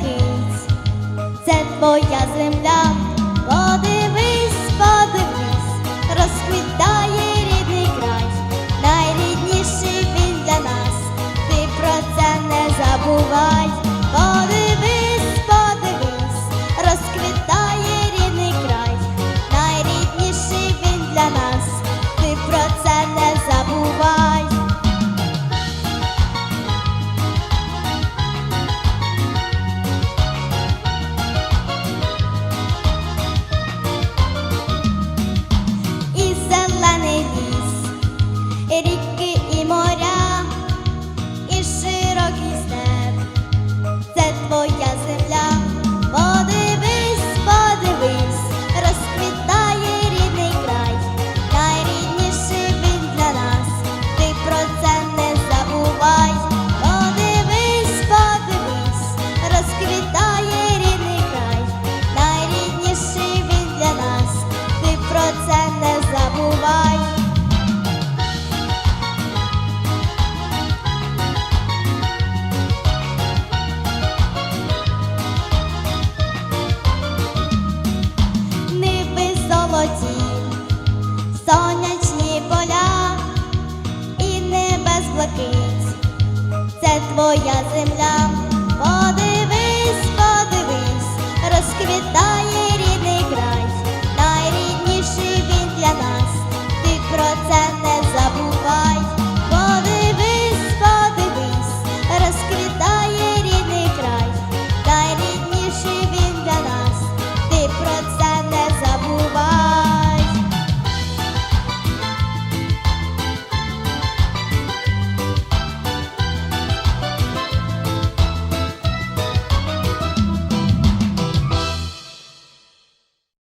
киць, це твоя земля. Блакить, це твоя земля.